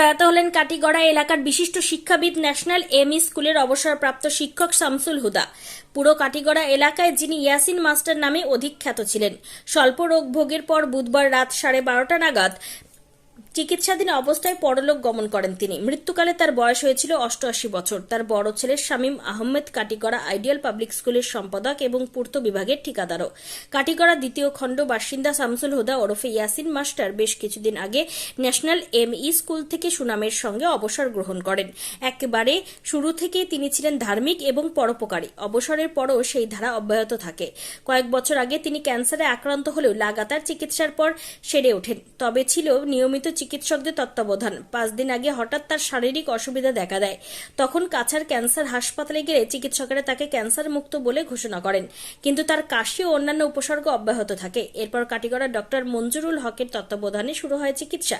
প্রয়াত হলেন কাটিগড়া এলাকার বিশিষ্ট শিক্ষাবিদ ন্যাশনাল এমই স্কুলের অবসরপ্রাপ্ত শিক্ষক শামসুল হুদা। পুরো কাটিগড়া এলাকায় যিনি ইয়াসিন মাস্টার নামে অধিক খ্যাত ছিলেন। স্বল্প রোগ ভোগের পর বুধবার রাত সাড়ে বারোটা নাগাদ চিকিৎসাধীন অবস্থায় পরলোক গমন করেন তিনি। মৃত্যুকালে তার বয়স হয়েছিল অষ্টআশি বছর। তার বড় ছেলে শামীম আহমেদ কাটিগড়া আইডিয়াল পাবলিক স্কুলের সম্পাদক এবং পূর্ত বিভাগের ঠিকাদারও। কাটিগড়া দ্বিতীয় খণ্ড বাসিন্দা শামসুল হুদা ওরফে ইয়াসিন মাস্টার বেশ কিছুদিন আগে ন্যাশনাল এম ই স্কুল থেকে সুনামের সঙ্গে অবসর গ্রহণ করেন। একেবারে শুরু থেকেই তিনি ছিলেন ধার্মিক এবং পরোপকারী। অবসরের পরও সেই ধারা অব্যাহত থাকে। কয়েক বছর আগে তিনি ক্যান্সারে আক্রান্ত হলেও লাগাতার চিকিৎসার পর সেরে ওঠেন। তবে ছিল নিয়মিত চিকিৎসকদের তত্ত্বাবধান। পাঁচ দিন আগে হঠাৎ তার শারীরিক অসুবিধা দেখা দেয়। তখন কাছার ক্যান্সার হাসপাতালে গেলে চিকিৎসকেরা তাকে ক্যান্সার মুক্ত বলে ঘোষণা করেন। কিন্তু তার কাশি ও অন্যান্য উপসর্গ অব্যাহত থাকে। এরপর কাটিগড়া ডক্টর মঞ্জুরুল হকের তত্ত্বাবধানে শুরু হয় চিকিৎসা।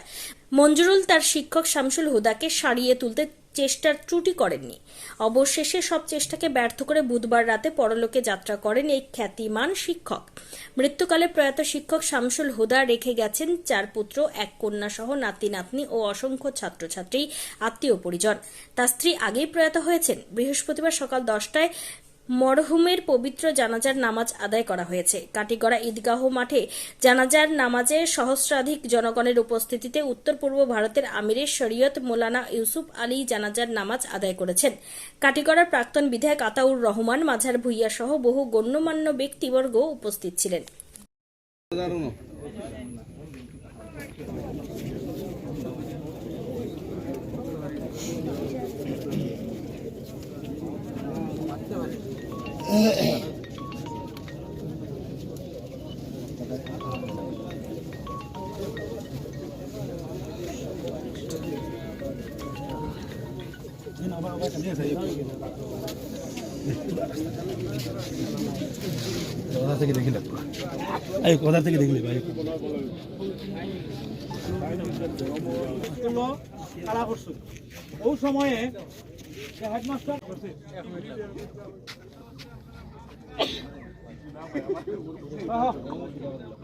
মঞ্জুরুল তার শিক্ষক শামসুল হুদাকে সারিয়ে তুলতে চেষ্টার ত্রুটি করেননি। অবশেষে সব চেষ্টাকে ব্যর্থ করে বুধবার রাতে পরলোকে যাত্রা করেন এই খ্যাতিমান শিক্ষক। মৃত্যুকালে প্রয়াত শিক্ষক শামসুল হুদা রেখে গেছেন চার পুত্র, এক কন্যা সহ নাতি নাতনি ও অসংখ্য ছাত্রছাত্রী, আত্মীয় পরিজন। তার স্ত্রী আগেই প্রয়াত হয়েছেন। বৃহস্পতিবার সকাল দশটায় মরহুমের পবিত্র জানাজার নামাজ আদায় করা হয়েছে। কাটিগড়া ঈদগাহ মাঠে জানাজার নামাজে সহস্রাধিক জনগণের উপস্থিতিতে উত্তর পূর্ব ভারতের আমিরের শরীয়ত মোলানা ইউসুফ আলী জানাজার নামাজ আদায় করেছেন। কাটিগড়ার প্রাক্তন বিধায়ক আতাউর রহমান, মাঝার ভুইয়া সহ বহু গণ্যমান্য ব্যক্তিবর্গ উপস্থিত ছিলেন। কোথা থেকে দেখি না এই কোথা থেকে দেখলি ভাই? সময়ে হেডমাস্টার Ajá.